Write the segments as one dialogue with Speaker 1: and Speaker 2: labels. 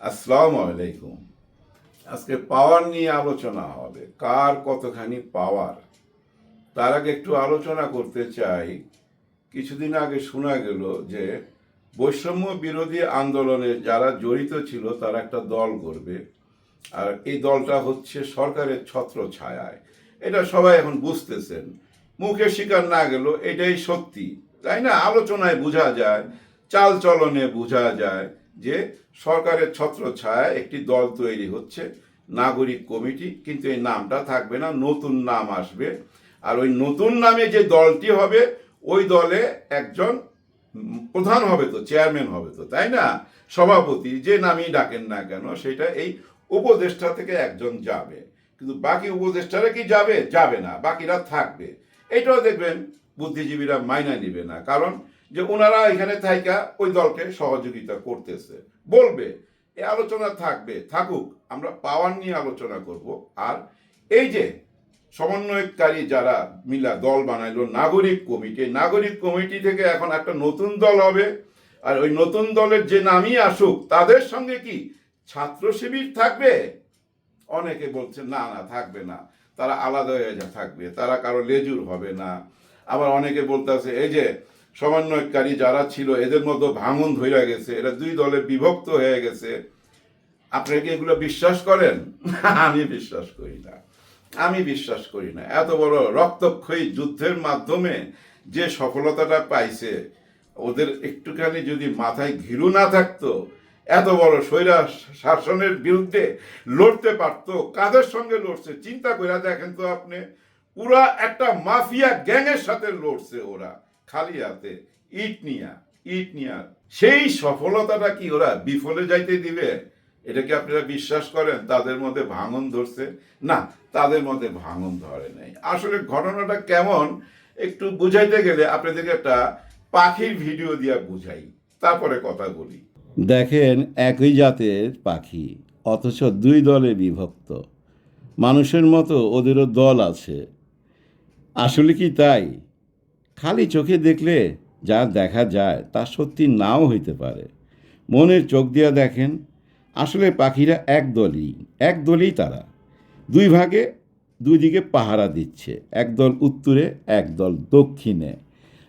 Speaker 1: আসসালামু আলাইকুম। আজকে পাওয়ার নিয়ে আলোচনা হবে। কার কতখানি পাওয়ার? তার আগে একটু আলোচনা করতে চাই। কিছুদিন আগে শোনা গেল যে, বৈষম্য বিরোধী আন্দোলনে যারা জড়িত ছিল, তারা একটা দল করবে আর এই দলটা হচ্ছে সরকারের ছত্র ছায়ায় এটা সবাই এখন বুঝতেছেন। মুখে স্বীকার না গেল, এটাই সত্যি। তাই না? আলোচনায় বোঝা যায় চাল চলনে বোঝা যায়। যে সরকারের ছত্র ছায়ায় একটি দল তৈরি হচ্ছে, নাগরিক কমিটি, কিন্তু এই নামটা থাকবে না, নতুন নাম আসবে। আর ওই নতুন নামে যে দলটি হবে, ওই দলে একজন প্রধান হবে তো, চেয়ারম্যান হবে তো, তাই না? সভাপতি, যে নামই ডাকেন না কেন, সেটা এই উপদেষ্টা থেকে একজন যাবে। কিন্তু বাকি উপদেষ্টারা কি যাবে? যাবে না, বাকিরা থাকবে। এটাও দেখবেন, বুদ্ধিজীবীরা মাইনা নিবে না, কারণ যে ওনারা এখানে থাইকা ওই দলকে সহযোগিতা করতেছে। বলবে, এ আলোচনা থাকবে, থাকুক, আমরা পাওয়ার নিয়ে আলোচনা করব। আর এই যে সমন্বয়কারী যারা মিলা দল বানাইলো, নাগরিক কমিটি নাগরিক কমিটি থেকে এখন একটা নতুন দল হবে। আর ওই নতুন দলের যে নামই আসুক, তাদের সঙ্গে কি ছাত্র শিবির থাকবে? অনেকে বলছে, না না, থাকবে না। তারা আলাদা হয়ে থাকবে, তারা কারও লেজুর হবে না। আবার অনেকে বলতেছে, এই যে সমন্বয়কারী যারা ছিল, এদের মধ্যে ভাঙন ধইরা গেছে, এরা দুই দলে বিভক্ত হয়ে গেছে। আপনারা কি এগুলো বিশ্বাস করেন? আমি বিশ্বাস করি না। আমি বিশ্বাস করি না। এত বড় রক্তক্ষয়ী যুদ্ধের মাধ্যমে যে সফলতাটা পাইছে, ওদের একটুখানি যদি মাথায় ঘিরু না থাকতো, এত বড় স্বৈরা শাসনের বিরুদ্ধে লড়তে পারতো, কাদের সঙ্গে লড়ছে? চিন্তা করে দেখেন তো আপনি, পুরা একটা মাফিয়া গ্যাংয়ের সাথে লড়ছে ওরা। খালি হাতে, ইট নিয়া ইট নিয়া। সেই সফলতাটা কি ওরা বিফলে যাইতে দিবে? এটা কি আপনারা বিশ্বাস করেন? তাদের মধ্যে ভাঙন ধরছে? না, তাদের মধ্যে ভাঙন ধরে নাই। আসলে ঘটনাটা কেমন? একটু বুঝাইতে গেলে আপনাদেরকে একটা পাখির ভিডিও দিয়ে বুঝাই। তারপরে কথা বলি।
Speaker 2: দেখেন, একই জাতের পাখি, অথচ দুই দলে বিভক্ত। মানুষের মতো ওদেরও দল আছে। আসলে কি তাই? খালি চোখে দেখলে যা দেখা যায় তা সত্যি নাও হইতে পারে। মনের চোখ দিয়া দেখেন, আসলে পাখিরা এক দলই এক দলই তারা। দুই ভাগে দুই দিকে পাহারা দিচ্ছে একদল উত্তরে একদল দক্ষিণে।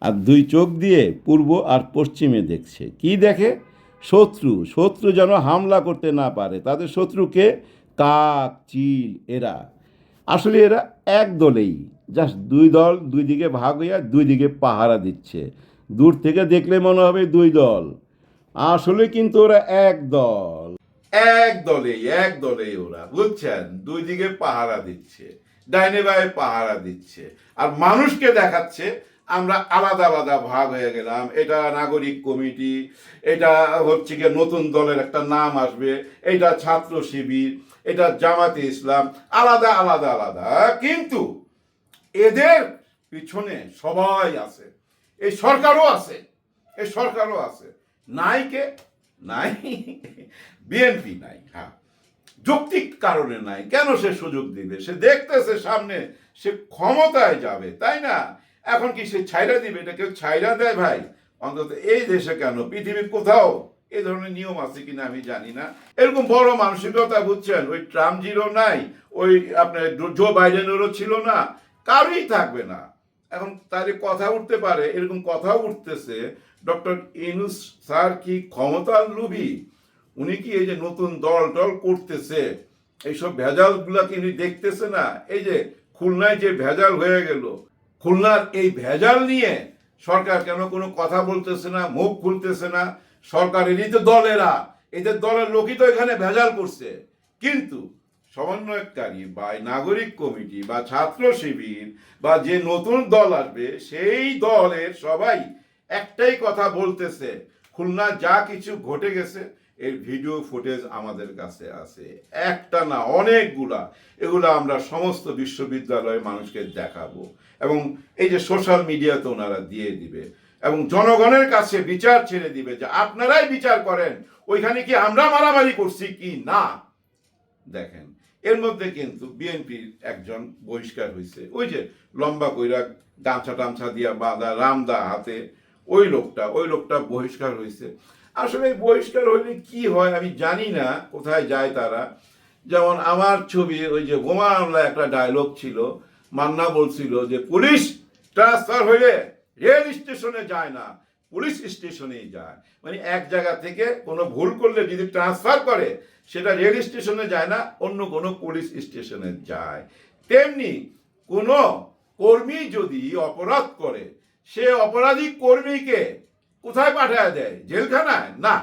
Speaker 2: আর দুই চোখ দিয়ে পূর্ব আর পশ্চিমে দেখছে। কি দেখে? শত্রু শত্রু যেন হামলা করতে না পারে। তাদের শত্রুকে কাক, চিল, এরা। আসলে এরা এক দলেই। জাস্ট দুই দল দুই দিকে ভাগ হইয়া দুই দিকে পাহারা দিচ্ছে। দূর থেকে দেখলে মনে হবে দুই দল। আসলে কিন্তু ওরা এক দল।
Speaker 1: এক দলে এক দলে ওরা, বুঝছেন? দুই দিকে পাহারা দিচ্ছে, ডাইনে বায়ে পাহারা দিচ্ছে। আর মানুষকে দেখাচ্ছে, আমরা আলাদা আলাদা ভাগ হয়ে গেলাম। এটা নাগরিক কমিটি, এটা হচ্ছে গিয়ে নতুন দলের একটা নাম আসবে, এটা ছাত্র শিবির, এটা জামাতে ইসলাম, আলাদা আলাদা আলাদা। কিন্তু এদের পিছনে সবাই আছে। এই সরকারও আছে, এই সরকারও আছে। নাই কে? নাই। বিএনপি নাই হ্যাঁ। যৌক্তিক কারণে নাই। কেন সে সুযোগ দিবে? সে দেখতেছে সামনে সে ক্ষমতায় যাবে, তাই না? এখন কি সে ছাইরা দিবে? এটা কেউ ছাইরা দেয় ভাই? অন্তত এই দেশে কেন? পৃথিবীর কোথাও এই ধরনের নিয়ম আছে কিনা আমি জানি না। এরকম বড় মানসিকতা, বুঝছেন? ওই ট্রাম্প জিরো নাই, ওই আপনার জো বাইডেনেরও ছিল না কারোই থাকবে না। এখন তাদের কথা উঠতে পারে, এরকম কথা উঠতেছে, ডক্টর ইনুস স্যার কি ক্ষমতার লোভী? উনি কি এই যে নতুন দল টল করতেছে, এইসব ভেজালগুলা কি উনি দেখতেছে না? এই যে খুলনায় যে ভেজাল হয়ে গেল, খুলনার এই ভেজাল নিয়ে সরকার কেন কোনো কথা বলতেছে না, মুখ খুলতেছে না? সরকারেরই তো দলেরা, এদের দলের লোকই তো এখানে ভেজাল করছে। কিন্তু সমন্বয়কারী বা নাগরিক কমিটি বা ছাত্র শিবির বা যে নতুন দল আসবে, সেই দলের সবাই একটাই কথা বলতেছে, খুলনা যা কিছু ঘটে গেছে, এর ভিডিও ফুটেজ আমাদের কাছে আছে। একটা না, অনেকগুলা। এগুলো আমরা সমস্ত বিশ্ববিদ্যালয়ে মানুষকে দেখাবো। এবং এই যে সোশ্যাল মিডিয়াতে ওনারা দিয়ে দিবে। এবং জনগণের কাছে বিচার ছেড়ে দিবে যে আপনারাই বিচার করেন, ওইখানে কি আমরা মারামারি করছি কি না? দেখেন এর মধ্যে কিন্তু বিএনপির একজন বহিষ্কার হয়েছে ওই যে লম্বা কইরা গামছা টামছা দিয়া বাঁধা, রামদা হাতে, ওই লোকটা ওই লোকটা বহিষ্কার হয়েছে আসলে বহিষ্কার হইলে কি হয় আমি জানি না, কোথায় যায় তারা। যেমন আমার ছবি, ওই যে বোমা হামলা একটা ডায়লগ ছিল, মান্না বলছিল যে, পুলিশ ট্রান্সফার হইলে রেল স্টেশনে যায় না। পুলিশ স্টেশনেই যায়। মানে এক জায়গা থেকে কোনো ভুল করলে যদি ট্রান্সফার করে, সেটা রেল স্টেশনে যায় না, অন্য কোনো পুলিশ স্টেশনে যায়। তেমনি কোনো কর্মী যদি অপরাধ করে, সে অপরাধী কর্মীকে কোথায় পাঠায় দেয়? জেলখানায়? না।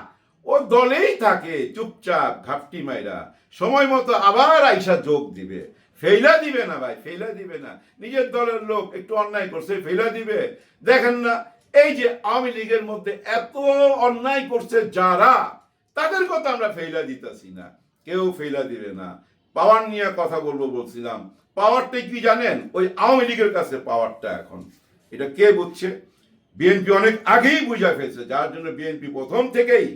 Speaker 1: ও দলেই থাকে, চুপচাপ ঘাপটি মাইরা। সময় মতো আবার আইসা যোগ দিবে। ফেইলা দিবে না ভাই, ফেইলা দিবে না। নিজের দলের লোক একটু অন্যায় করছে, ফেইলা দিবে। দেখেন না এই যে আওয়ামী লীগের মধ্যে এত অন্যায় করছে যারা, তাদের কথা আমরা ফেইলা দিতেছি না। কেউ ফেইলা দিবে না। পাওয়ার নিয়ে কথা বলব বলছিলাম। পাওয়ারটা কি জানেন? ওই আওয়ামী লীগের কাছে পাওয়ারটা এখন। এটা কে বুঝছে? বিএনপি অনেক আগেই বুঝা ফেলছে, যার জন্য বিএনপি প্রথম থেকেই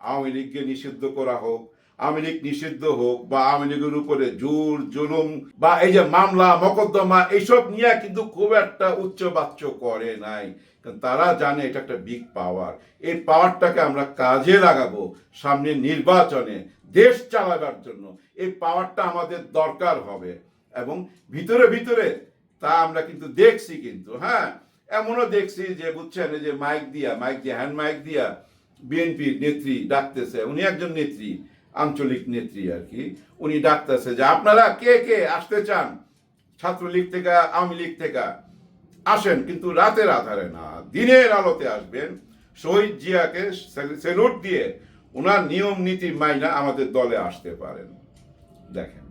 Speaker 1: আওয়ামী লীগকে নিষিদ্ধ করা হোক, আওয়ামী লীগ নিষিদ্ধ হোক, বা আওয়ামী লীগের উপরে জোর জুলুম, বা এই যে মামলা, মকদ্দমা, এইসব নিয়ে কিন্তু খুব একটা উচ্চ বাচ্চ করে নাই। তারা জানে এটা একটা বিগ পাওয়ার এই পাওয়ারটাকে আমরা কাজে লাগাবো সামনে নির্বাচনে, দেশ চালাবার জন্য। এই পাওয়ারটা আমাদের দরকার হবে। এবং ভিতরে ভিতরে তা আমরা কিন্তু দেখছি কিন্তু হ্যাঁ? এমনও দেখছি যে বুঝছেন যে মাইক দিয়া মাইক দিয়া হ্যান্ড মাইক দিয়া বিএনপির নেত্রী ডাকতেছে। উনি একজন নেত্রী, আঞ্চলিক নেত্রী আর কি। উনি ডাকতেছে যে, আপনারা কে কে আসতে চান? ছাত্রলীগ থেকে, আওয়ামী লীগ থেকে। আসেন, কিন্তু রাতের আধারে না, দিনের আলোতে আসবেন। শহীদ জিয়াকে সেলুট দিয়ে ওনার নিয়ম নীতি মাইনা আমাদের দলে আসতে পারেন। দেখেন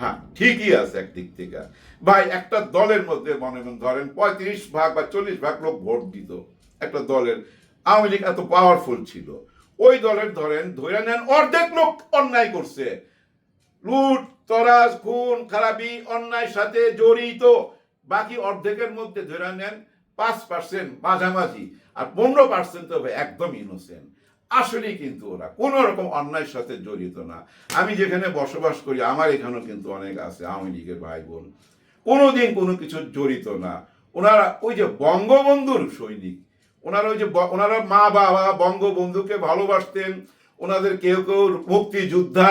Speaker 1: হ্যাঁ ঠিকই আছে একদিক থেকে। ভাই, একটা দলের মধ্যে মনে ধরেন পঁয়ত্রিশ ভাগ বা চল্লিশ ভাগ লোক ভোট দিত। একটা দলের আওয়ামী লীগ এত পাওয়ারফুল ছিল। ওই দলের ধরেন ধরে নেন অর্ধেক লোক অন্যায় করছে। লুট, তরাজ, খুন, খারাপি অন্যায় সাথে জড়িত। বাকি অর্ধেকের মধ্যে ধরে নেন পাঁচ পার্সেন্ট মাঝামাঝি, আর পনেরো পার্সেন্ট হবে একদম ইনোসেন্ট আসলেই কিন্তু ওরা কোনো রকম অন্যায়ের সাথে জড়িত না। আমি যেখানে বসবাস করি, আমার এখানেও কিন্তু অনেক আছে আওয়ামী লীগের ভাই বোন কোনোদিন কোনো কিছু জড়িত না। ওনারা ওই যে বঙ্গবন্ধুর সৈনিক। ওনারা ওই যে ওনারা মা বাবা বঙ্গবন্ধুকে ভালোবাসতেন। ওনাদের কেউ কেউ মুক্তিযোদ্ধা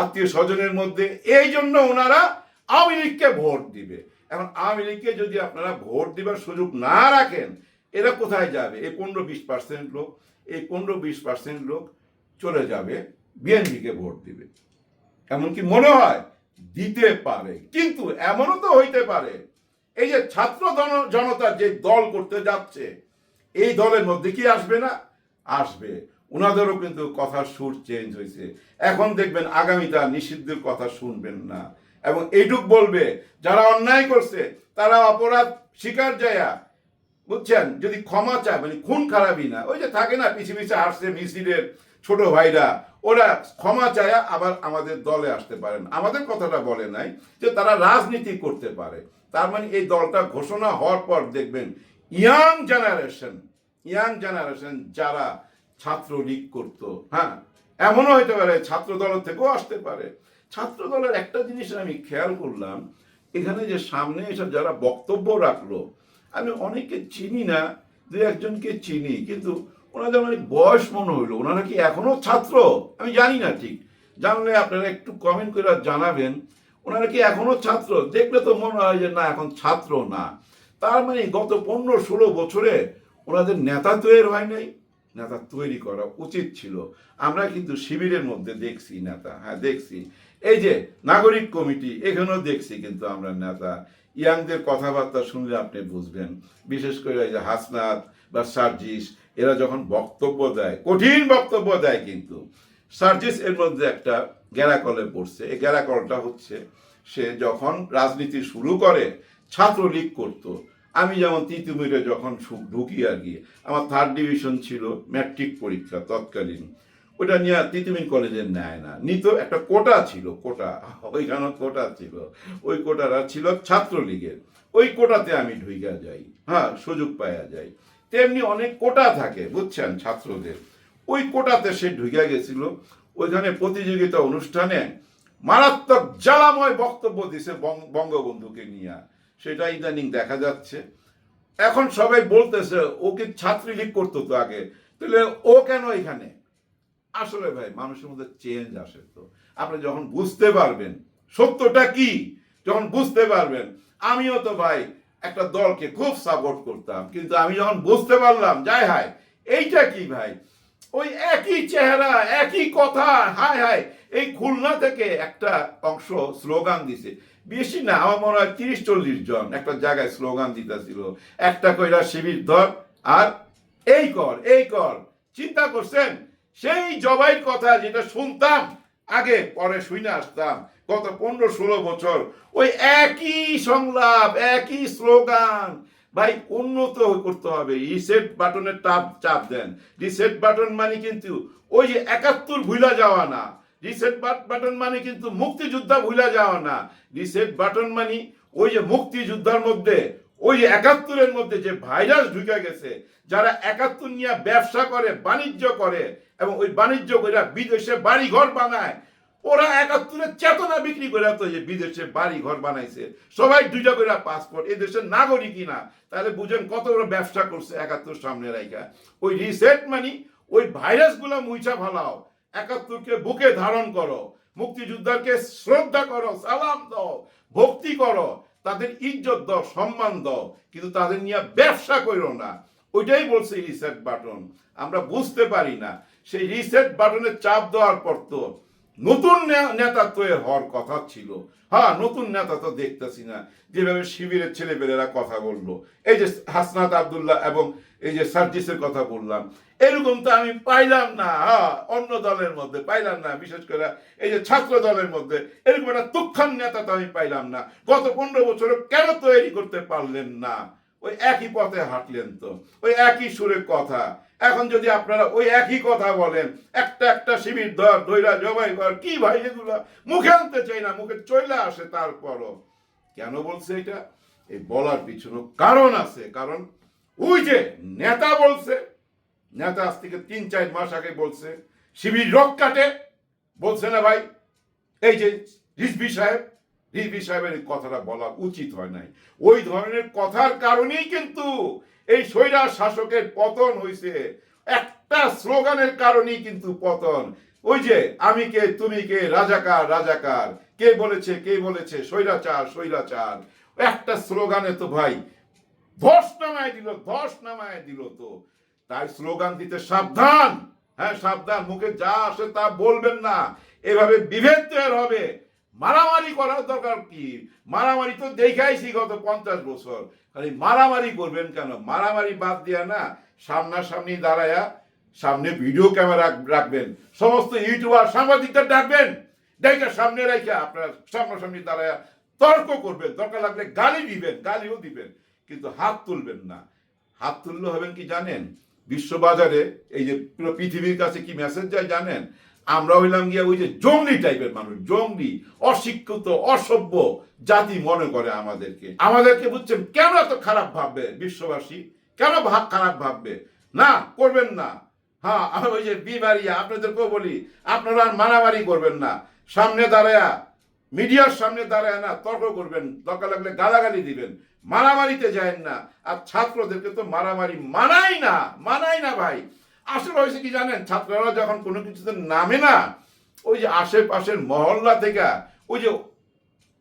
Speaker 1: আত্মীয় স্বজনের মধ্যে। এই জন্য ওনারা আওয়ামী লীগকে ভোট দিবে। এখন আওয়ামী লীগকে যদি আপনারা ভোট দেবার সুযোগ না রাখেন, এরা কোথায় যাবে? এই পনেরো বিশ পার্সেন্ট লোক, এই পনেরো বিশ পার্সেন্ট লোক চলে যাবে, বিএনপিকে ভোট দিবে। এমনকি মনে হয় দিতে পারে, কিন্তু এমনও তো হইতে পারে। এই যে ছাত্র জন- জনতা যে দল করতে যাচ্ছে, এই দলের মধ্যে কি আসবে না? আসবে। ওনাদেরও কিন্তু কথার সুর চেঞ্জ হয়েছে এখন দেখবেন আগামীটা নিষিদ্ধের কথা শুনবেন না। এবং এইটুক বলবে, যারা অন্যায় করছে, তারা অপরাধ স্বীকার যায়া, বুঝছেন? যদি ক্ষমা চায় মানে খুন খারাপই না, ওই যে থাকে না পিছিয়ে পিছিয়ে আসছে মিছিলের ছোট ভাইরা, ওরা ক্ষমা চায়া আবার আমাদের দলে আসতে পারেন। আমাদের কথাটা বলে নাই যে তারা রাজনীতি করতে পারে। তার মানে এই দলটা ঘোষণা হওয়ার পর দেখবেন, ইয়াং জেনারেশন ইয়াং জেনারেশন যারা ছাত্র লীগ করতো হ্যাঁ এমনও হইতে পারে ছাত্র দল থেকেও আসতে পারে। ছাত্র দলের একটা জিনিস আমি খেয়াল করলাম, এখানে যে সামনে এসব যারা বক্তব্য রাখল, আমি অনেকে চিনি না, দু একজনকে চিনি, কিন্তু ওনাদের অনেক বয়স মনে হইল, ওনারা কি এখনও ছাত্র? আমি জানি না ঠিক। জানলে আপনারা একটু কমেন্ট করে জানাবেন, ওনারা কি এখনও ছাত্র? দেখলে তো মনে হয় যে না, এখন ছাত্র না। তার মানে গত পনেরো ষোলো বছরে ওনাদের নেতা তৈরি হয় নাই, নেতা তৈরি করা উচিত ছিল। আমরা কিন্তু শিবিরের মধ্যে দেখছি নেতা হ্যাঁ দেখছি। এই যে নাগরিক কমিটি, এখানেও দেখছি কিন্তু আমরা নেতা। ইয়াংদের কথাবার্তা শুনলে আপনি বুঝবেন। বিশেষ করে এই যে হাসনাত বা সার্জিস, এরা যখন বক্তব্য দেয়, কঠিন বক্তব্য দেয় কিন্তু। সার্জিস এর মধ্যে একটা গ্যারাকলে পড়ছে। এই গ্যারাকলটা হচ্ছে, সে যখন রাজনীতি শুরু করে, ছাত্রলীগ করতো। আমি যেমন তিতুমিরে যখন ঢুকি আর কি, আমার থার্ড ডিভিশন ছিল ম্যাট্রিক পরীক্ষা তৎকালীন। ওটা নিয়ে তিতুমির কলেজে নেয় না। নিত একটা কোটা ছিল, কোটা ওইখানে কোটা ছিল। ওই কোটাটা ছিল ছাত্রলীগের। ওই কোটাতে আমি ঢুইকা যাই হ্যাঁ সুযোগ পাওয়া যায় তেমনি অনেক কোটা থাকে, বুঝছেন, ছাত্রদের। ওই কোটাতে সে ঢুকে গেছিল। ওইখানে প্রতিযোগিতা অনুষ্ঠানে মারাত্মক জ্বালাময় বক্তব্য দিছে বঙ্গবন্ধুকে নিয়ে। সেটা ইদানিং দেখা যাচ্ছে। এখন সবাই বলতেছে ওকে ছাত্রলীগ করতো তো আগে? তাহলে ও কেন এখানে? আসলে ভাই, মানুষের মধ্যে চেঞ্জ আসে তো। আপনি যখন বুঝতে পারবেন, সত্যটা কি? যখন বুঝতে পারবেন, আমিও তো ভাই একটা দলকে খুব সাপোর্ট করতাম, কিন্তু আমি যখন বুঝতে পারলাম, যাই হায়, এইটা কি ভাই? ওই একই চেহারা, একই কথা, হায় হায়, এই খুলনা থেকে একটা অংশ স্লোগান দিছে। বেশি না, আমার মনে হয় তিরিশ চল্লিশ জন একটা জায়গায় স্লোগান দিতেছিল, একটা কইরা শিবির ধর, আর এই কর এই কর, চিন্তা করছেন? সেই জবাইয়ের কথা যেটা শুনতাম, আগে পরে শুনে আসতাম। গত পনেরো ষোলো বছর ওই একই সংলাপ, একই স্লোগান। ভাই, উন্নত করতে হবে। রিসেট বাটনের চাপ চাপ দেন। রিসেট বাটন মানে কিন্তু ওই যে একাত্তর ভুলা যাওয়া না। রিসেট বাটন মানে কিন্তু মুক্তিযোদ্ধা ভুলা যাওয়া না। রিসেট বাটন মানে ওই যে মুক্তিযোদ্ধার মধ্যে ওই একাত্তরের মধ্যে যে ভাইরাস ঢুকে গেছে, যারা একাত্তর নিয়ে ব্যবসা করে, বাণিজ্য করে, এবং ওই বাণিজ্য করে বিদেশে বাড়ি ঘর বানায়, ওরা একাত্তরের চেতনা বিক্রি করে তো যে বিদেশে বাড়ি ঘর বানাইছে। সবাই দুইটা করে পাসপোর্ট এই দেশের নাগরিকই না তাহলে বুঝেন কত বড় ব্যবসা করছে একাত্তর সামনে রাইখা। ওই রিসেট মানি ওই ভাইরাস ভাইরাসগুলো মুইছা ফালাও। একাত্তরকে বুকে ধারণ করো। মুক্তিযোদ্ধাকে শ্রদ্ধা করো, সালাম দাও, ভক্তি করো। তাদের ইজ্জত দাও, সম্মান দাও, কিন্তু তাদের নিয়ে ব্যবসা করো না। ওইটাই বলছে রিসেট বাটন আমরা বুঝতে পারি না। সেই রিসেট বাটনের চাপ দেওয়ার পর তো নতুন নেতা তো হওয়ার কথা ছিল। হ্যাঁ নতুন নেতা তো দেখতেছি না। যেভাবে শিবিরের ছেলেপেলেরা কথা বলল। এই যে হাসনাত আবদুল্লাহ এবং এই যে সার্জিসের কথা বললাম। এরকম তো আমি পাইলাম না। অন্য দলের মধ্যে পাইলাম না, বিশেষ করে এই যে ছাত্র দলের মধ্যে। এরকম একটা তুক্ষান নেতা তো আমি পাইলাম না। গত পনেরো বছরে কেন তৈরি করতে পারলেন না? ওই একই পথে হাঁটলেন তো। ওই একই সুরে কথা। এখন যদি আপনারা ওই একই কথা বলেন, একটা একটা শিবির ধর দৈরা জবাই কর, কি ভাই এগুলো? মুখে আনতে চাই না, মুখে চলে আসে তারপরও। কেন বলছে এটা? এই বলার পিছনে কারণ আছে। কারণ ওই যে নেতা বলছে নেতা আজ থেকে তিন, চার মাস আগে বলছে, শিবির রক কাটে। বলছে না ভাই, এই যে রিজভি সাহেব, রিজভি সাহেবের কথাটা বলা উচিত হয় নাই। ওই ধরনের কথার কারণেই কিন্তু এই স্বৈরা শাসকের পতন হয়েছে একটা স্লোগানের কারণেই কিন্তু পতন। ওই যে, আমি কে, তুমি কে রাজাকার রাজাকার কে বলেছে কে বলেছে স্বৈরাচার স্বৈরাচার একটা স্লোগানে তো ভাই, ধস নামায় দিল, ধস নামায় দিল তো। তাই স্লোগান দিতে সাবধান। হ্যাঁ সাবধান, মুখে যা আসে তা বলবেন না। এভাবে বিভেদ তৈরি হবে। মারামারি করার দরকার কি? মারামারি তো দেখাইছি গত পঞ্চাশ বছর। খালি মারামারি করবেন কেন? মারামারি বাদ দিয়া না, সামনাসামনি দাঁড়ায়া সামনে ভিডিও ক্যামেরা রাখবেন। সমস্ত ইউটিউবার, সাংবাদিকদের ডাকবেন। ডাইকা সামনে রেখে আপনারা সামনাসামনি দাঁড়ায়া তর্ক করবেন। দরকার লাগলে গালি দিবেন, গালিও দিবেন। কিন্তু হাত তুলবেন না। হাত তুললে হবেন কি জানেন? বিশ্ববাজারে এই যে পুরো পৃথিবীর কাছে কি মেসেজ যায় জানেন? আমরা হইলাম গিয়া ওই যে জঙ্গলি টাইপের মানুষ, জঙ্গলি, অশিক্ষিত, অসভ্য জাতি মনে করে আমাদেরকে। আমাদেরকে বুঝছেন? কেন এত খারাপ ভাববে বিশ্ববাসী? কেন ভাব খারাপ ভাববে? না, করবেন না। হ্যাঁ আমি ওই যে বিবারিয়া আপনাদেরকেও বলি, আপনারা মারামারি করবেন না। সামনে দাঁড়ায়া মিডিয়ার সামনে দাঁড়ায় না, তর্ক করবেন, দরকার লাগলে গালাগালি দিবেন, মারামারিতে যায় না। আর ছাত্রদেরকে তো মারামারি মানাই না মানাই না ভাই। আসলে হয়েছে কি জানেন? ছাত্ররা যখন কোনো কিছুতে নামে না, ওই যে আশেপাশের মহল্লা থেকে, ওই যে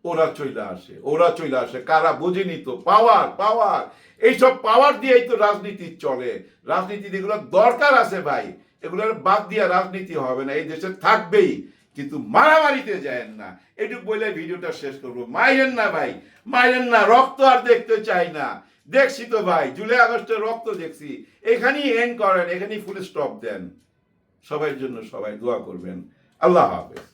Speaker 1: ওরা চলে আসে, ওরা চলে আসে, কারা বুঝেনি তো? পাওয়ার পাওয়ার। এইসব পাওয়ার দিয়েই তো রাজনীতি চলে। রাজনীতি এগুলো দরকার আছে ভাই। এগুলোর বাদ দিয়া রাজনীতি হবে না। এই দেশে থাকবেই। কিন্তু মারামারিতে যায়েন না। এটুকু বলে ভিডিওটা শেষ করব। মাইরেন না ভাই মাইরেন না, রক্ত আর দেখতে চাই না। দেখছি তো ভাই, জুলাই আগস্টে রক্ত দেখছি। এখানেই এন্ড করেন, এখানেই ফুল স্টপ দেন। সবার জন্য সবাই দোয়া করবেন। আল্লাহ হাফেজ।